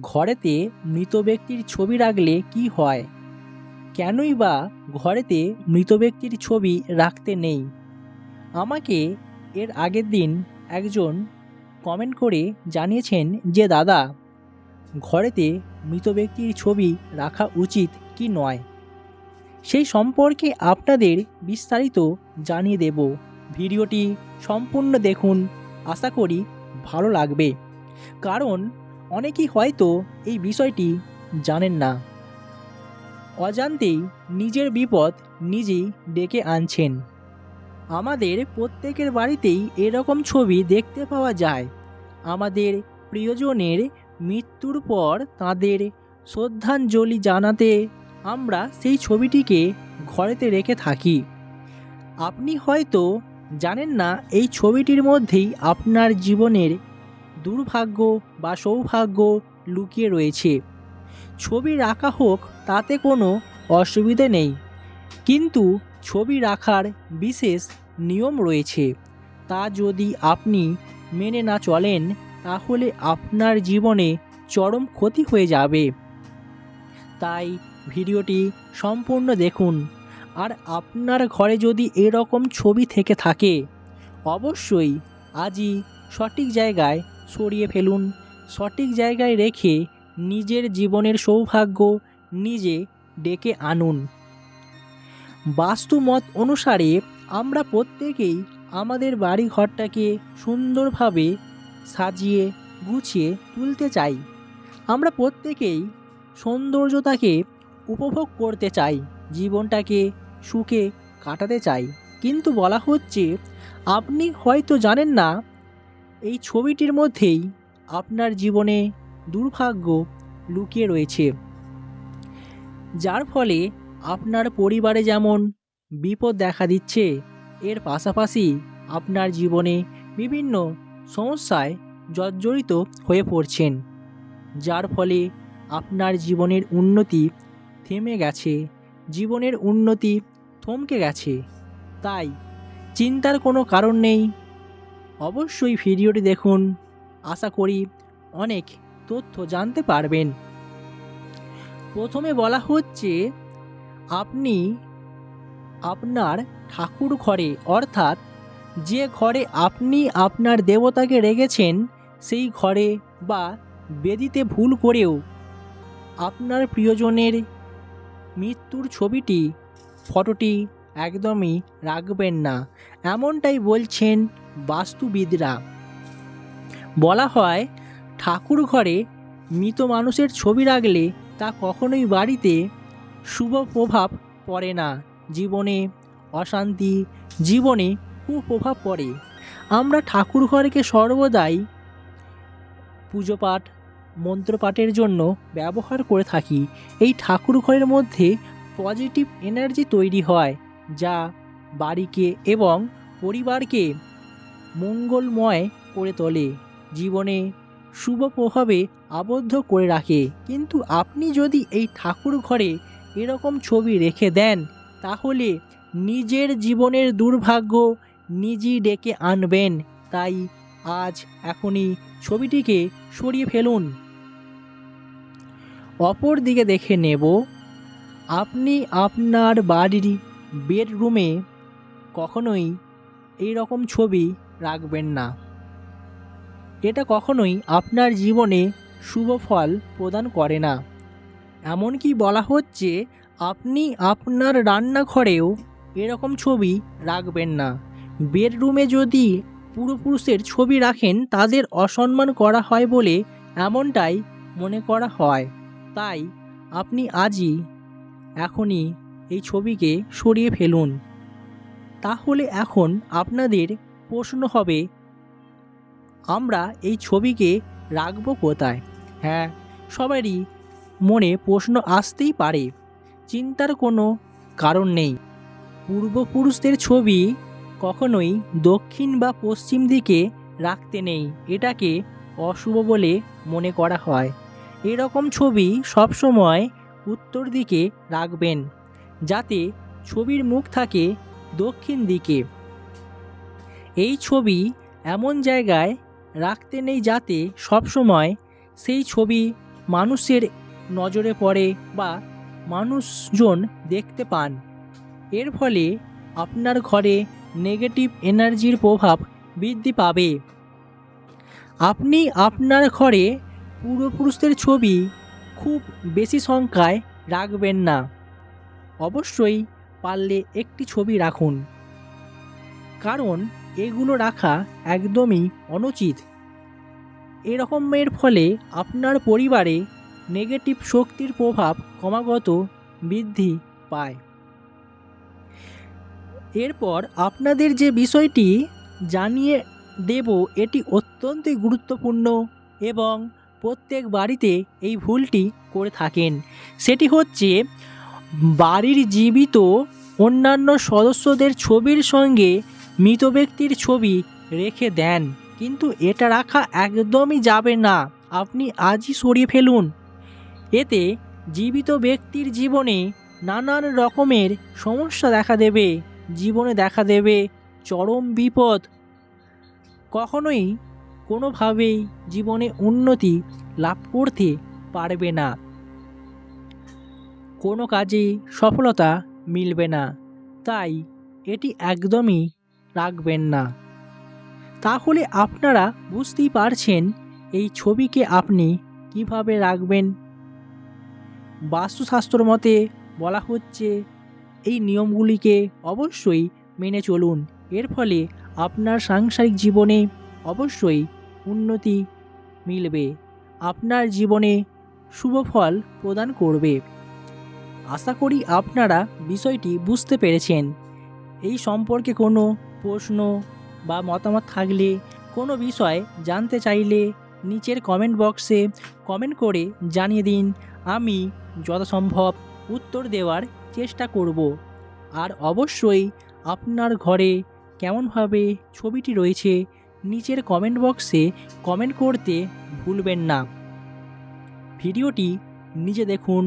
ঘরেতে মৃত ব্যক্তির ছবি রাখলে কি হয়? কেনই বা ঘরেতে মৃত ব্যক্তির ছবি রাখতে নেই? আমাকে এর আগের দিন একজন কমেন্ট করে জানিয়েছেন যে, দাদা, ঘরেতে মৃত ব্যক্তির ছবি রাখা উচিত কি নয়? সেই সম্পর্কে আপনাদের বিস্তারিত জানিয়ে দেব। ভিডিওটি সম্পূর্ণ দেখুন। আশা করি ভালো লাগবে। কারণ অনেকেই হয়তো এই বিষয়টি জানেন না। অজান্তেই নিজের বিপদ নিজেই ডেকে আনছেন। আমাদের প্রত্যেকের বাড়িতেই এরকম ছবি দেখতে পাওয়া যায়। আমাদের প্রিয়জনের মৃত্যুর পর তাদের শ্রদ্ধাঞ্জলি জানাতে আমরা সেই ছবিটিকে ঘরেতে রেখে থাকি। আপনি হয়তো জানেন না, এই ছবিটির মধ্যেই আপনার জীবনের দুর্ভাগ্য বা সৌভাগ্য লুকিয়ে রয়েছে। ছবি রাখা হোক, তাতে কোনো অসুবিধে নেই। কিন্তু ছবি রাখার বিশেষ নিয়ম রয়েছে। তা যদি আপনি মেনে না চলেন, তাহলে আপনার জীবনে চরম ক্ষতি হয়ে যাবে। তাই ভিডিওটি সম্পূর্ণ দেখুন। আর আপনার ঘরে যদি এরকম ছবি থেকে থাকে, অবশ্যই আজই সঠিক জায়গায় সরিয়ে ফেলুন। সঠিক জায়গায় রেখে নিজের জীবনের সৌভাগ্য নিজে ডেকে আনুন। বাস্তুমত অনুসারে আমরা প্রত্যেকেই আমাদের বাড়ি ঘরটাকে সুন্দরভাবে সাজিয়ে, গুছিয়ে তুলতে চাই। আমরা প্রত্যেকেই সৌন্দর্যতাকে উপভোগ করতে চাই, জীবনটাকে সুখে কাটাতে চাই। কিন্তু বলা হচ্ছে, আপনি হয়তো জানেন না এই ছবিটির মধ্যেই আপনার জীবনে দুর্ভাগ্য লুকিয়ে রয়েছে। যার ফলে আপনার পরিবারে যেমন বিপদ দেখা দিচ্ছে, এর পাশাপাশি আপনার জীবনে বিভিন্ন সমস্যায় জর্জরিত হয়ে পড়ছেন, যার ফলে আপনার জীবনের উন্নতি থেমে গেছে, জীবনের উন্নতি থমকে গেছে। তাই চিন্তার কোনো কারণ নেই অবশ্যই ভিডিওটি দেখুন। আশা করি অনেক তথ্য জানতে পারবেন। প্রথমে বলা হচ্ছে, আপনি আপনার ঠাকুর ঘরে, অর্থাৎ যে ঘরে আপনি আপনার দেবতাকে রেখেছেন, সেই ঘরে বা বেদিতে ভুল করেও আপনার প্রিয়জনের মৃত্যুর ছবিটি, ফটোটি একদমই রাখবেন না। এমনটাই বলছেন বাস্তুবিদরা। বলা হয়, ঠাকুর ঘরে মৃত মানুষের ছবি রাখলে তা কখনোই বাড়িতে শুভ প্রভাব পড়ে না। জীবনে অশান্তি, জীবনে কুপ্রভাব পড়ে। আমরা ঠাকুর ঘরকে সর্বদাই পুজো পাঠ মন্ত্রপাঠের জন্য ব্যবহার করে থাকি। এই ঠাকুর ঘরের মধ্যে পজিটিভ এনার্জি তৈরি হয়, যা বাড়িকে এবং পরিবারকে মঙ্গলময় করে তোলে, জীবনে শুভ প্রভাবে আবদ্ধ করে রাখে। কিন্তু আপনি যদি এই ঠাকুর ঘরে এরকম ছবি রেখে দেন, তাহলে নিজের জীবনের দুর্ভাগ্য নিজেই ডেকে আনবেন। তাই আজ এখনই ছবিটিকে সরিয়ে ফেলুন। অপর দিকে দেখে নেব, আপনি আপনার বাড়ির বেডরুমে কখনোই এই রকম ছবি রাখবেন না। এটা কখনোই আপনার জীবনে শুভ ফল প্রদান করে না। এমনকি বলা হচ্ছে, আপনি আপনার রান্নাঘরেও এরকম ছবি রাখবেন না। বেডরুমে যদি পূর্বপুরুষের ছবি রাখেন, তাদের অসম্মান করা হয় বলে এমনটাই মনে করা হয়। তাই আপনি আজই এখনই এই ছবিকে সরিয়ে ফেলুন। তাহলে এখন আপনাদের প্রশ্ন হবে, আমরা এই ছবিকে রাখব কোথায়? হ্যাঁ সবারই মনে প্রশ্ন আসতেই পারে। চিন্তার কোনো কারণ নেই। পূর্বপুরুষদের ছবি কখনোই দক্ষিণ বা পশ্চিম দিকে রাখতে নেই। এটাকে অশুভ বলে মনে করা হয়। এরকম ছবি সবসময় উত্তর দিকে রাখবেন, যাতে ছবির মুখ থাকে দক্ষিণ দিকে। এই ছবি এমন জায়গায় রাখতে নেই যাতে সবসময় সেই ছবি মানুষের নজরে পড়ে বা মানুষজন দেখতে পান। এর ফলে আপনার ঘরে নেগেটিভ এনার্জির প্রভাব বৃদ্ধি পাবে। আপনি আপনার ঘরে পূর্বপুরুষদের ছবি খুব বেশি সংখ্যায় রাখবেন না। অবশ্যই পারলে একটি ছবি রাখুন। কারণ এগুলো রাখা একদমই অনুচিত। এরকমের ফলে আপনার পরিবারে নেগেটিভ শক্তির প্রভাব ক্রমাগত বৃদ্ধি পায়। এরপর আপনাদের যে বিষয়টি জানিয়ে দেব, এটি অত্যন্তই গুরুত্বপূর্ণ এবং প্রত্যেক বাড়িতে এই ভুলটি করে থাকেন। সেটি হচ্ছে, বাড়ির জীবিত অন্যান্য সদস্যদের ছবির সঙ্গে মৃত ব্যক্তির ছবি রেখে দেন, কিন্তু এটা রাখা একদমই যাবে না। আপনি আজই সরিয়ে ফেলুন। এতে জীবিত ব্যক্তির জীবনে নানান রকমের সমস্যা দেখা দেবে, জীবনে দেখা দেবে চরম বিপদ। কখনোই কোনোভাবেই জীবনে উন্নতি লাভ করতে পারবে না। কোনো কাজেই সফলতা মিলবে না। তাই এটি একদমই রাখবেন না। তাহলে আপনারা বুঝতেই পারছেন এই ছবিকে আপনি কীভাবে রাখবেন। বাস্তুশাস্ত্র মতে বলা হচ্ছে, এই নিয়মগুলিকে অবশ্যই মেনে চলুন। এর ফলে আপনার সাংসারিক জীবনে অবশ্যই উন্নতি মিলবে। আপনার জীবনে শুভ ফল প্রদান করবে। আশা করি আপনারা বিষয়টি বুঝতে পেরেছেন। এই সম্পর্কে কোনো প্রশ্ন বা মতামত থাকলে কোনো বিষয় জানতে চাইলে নিচের কমেন্ট বক্সে কমেন্ট করে জানিয়ে দিন। আমি যথাসম্ভব উত্তর দেওয়ার চেষ্টা করব। আর অবশ্যই আপনার ঘরে কেমনভাবে ছবিটি রয়েছে নিচের কমেন্ট বক্সে কমেন্ট করতে ভুলবেন না। ভিডিওটি নিজে দেখুন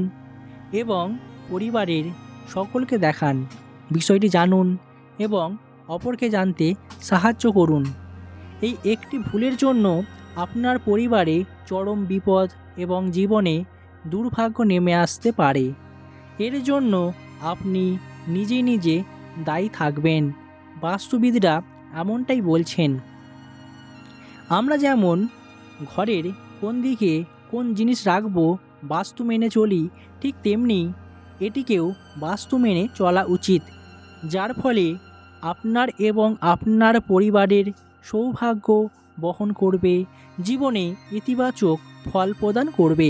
এবং পরিবারের সকলকে দেখান। বিষয়টি জানুন এবং অপরকে জানতে সাহায্য করুন। এই একটি ভুলের জন্য আপনার পরিবারে চরম বিপদ এবং জীবনে দুর্ভাগ্য নেমে আসতে পারে। এর জন্য আপনি নিজে নিজে দায়ী থাকবেন। বাস্তুবিদরা এমনটাই বলছেন। আমরা যেমন ঘরের কোন দিকে কোন জিনিস রাখব, বাস্তু মেনে চলি, ঠিক তেমনি এটিকেও বাস্তু মেনে চলা উচিত, যার ফলে আপনার এবং আপনার পরিবারের সৌভাগ্য বহন করবে জীবনে ইতিবাচক ফল প্রদান করবে।